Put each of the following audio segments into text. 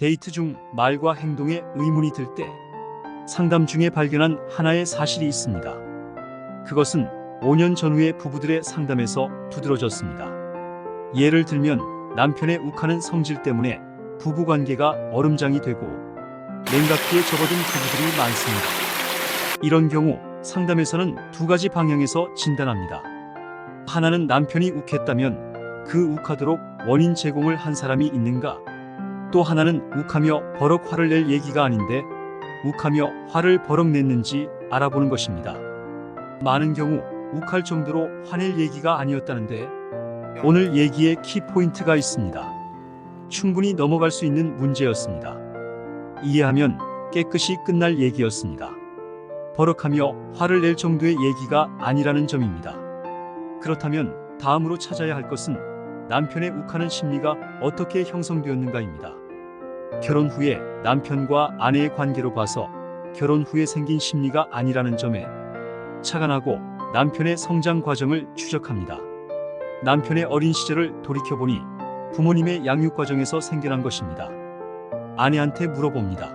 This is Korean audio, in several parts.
데이트 중 말과 행동에 의문이 들 때 상담 중에 발견한 하나의 사실이 있습니다. 그것은 5년 전후의 부부들의 상담에서 두드러졌습니다. 예를 들면 남편의 욱하는 성질 때문에 부부 관계가 얼음장이 되고 냉각기에 접어든 부부들이 많습니다. 이런 경우 상담에서는 두 가지 방향에서 진단합니다. 하나는 남편이 욱했다면 그 욱하도록 원인 제공을 한 사람이 있는가? 또 하나는 욱하며 버럭 화를 낼 얘기가 아닌데 욱하며 화를 버럭 냈는지 알아보는 것입니다. 많은 경우 욱할 정도로 화낼 얘기가 아니었다는데 오늘 얘기에 키포인트가 있습니다. 충분히 넘어갈 수 있는 문제였습니다. 이해하면 깨끗이 끝날 얘기였습니다. 버럭하며 화를 낼 정도의 얘기가 아니라는 점입니다. 그렇다면 다음으로 찾아야 할 것은 남편의 욱하는 심리가 어떻게 형성되었는가입니다. 결혼 후에 남편과 아내의 관계로 봐서 결혼 후에 생긴 심리가 아니라는 점에 착안하고 남편의 성장 과정을 추적합니다. 남편의 어린 시절을 돌이켜보니 부모님의 양육 과정에서 생겨난 것입니다. 아내한테 물어봅니다.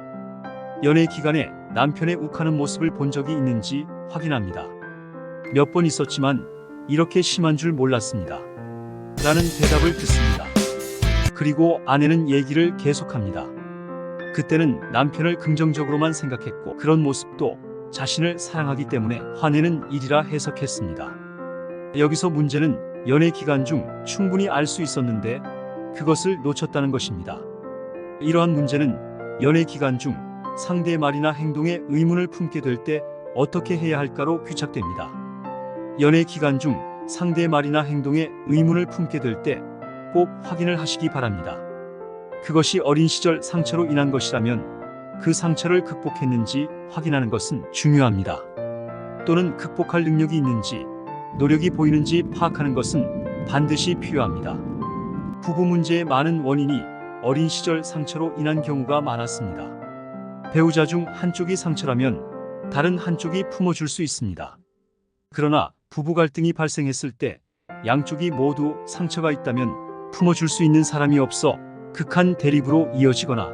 연애 기간에 남편의 욱하는 모습을 본 적이 있는지 확인합니다. 몇 번 있었지만 이렇게 심한 줄 몰랐습니다. 라는 대답을 듣습니다. 그리고 아내는 얘기를 계속합니다. 그때는 남편을 긍정적으로만 생각했고 그런 모습도 자신을 사랑하기 때문에 화내는 일이라 해석했습니다. 여기서 문제는 연애 기간 중 충분히 알 수 있었는데 그것을 놓쳤다는 것입니다. 이러한 문제는 연애 기간 중 상대의 말이나 행동에 의문을 품게 될 때 어떻게 해야 할까로 귀착됩니다. 연애 기간 중 상대의 말이나 행동에 의문을 품게 될때 꼭 확인을 하시기 바랍니다. 그것이 어린 시절 상처로 인한 것이라면 그 상처를 극복했는지 확인하는 것은 중요합니다. 또는 극복할 능력이 있는지 노력이 보이는지 파악하는 것은 반드시 필요합니다. 부부 문제의 많은 원인이 어린 시절 상처로 인한 경우가 많았습니다. 배우자 중 한쪽이 상처라면 다른 한쪽이 품어줄 수 있습니다. 그러나 부부 갈등이 발생했을 때 양쪽이 모두 상처가 있다면 품어줄 수 있는 사람이 없어 극한 대립으로 이어지거나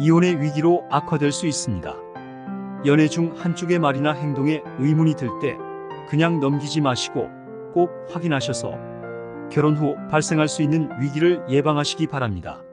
이혼의 위기로 악화될 수 있습니다. 연애 중 한쪽의 말이나 행동에 의문이 들 때 그냥 넘기지 마시고 꼭 확인하셔서 결혼 후 발생할 수 있는 위기를 예방하시기 바랍니다.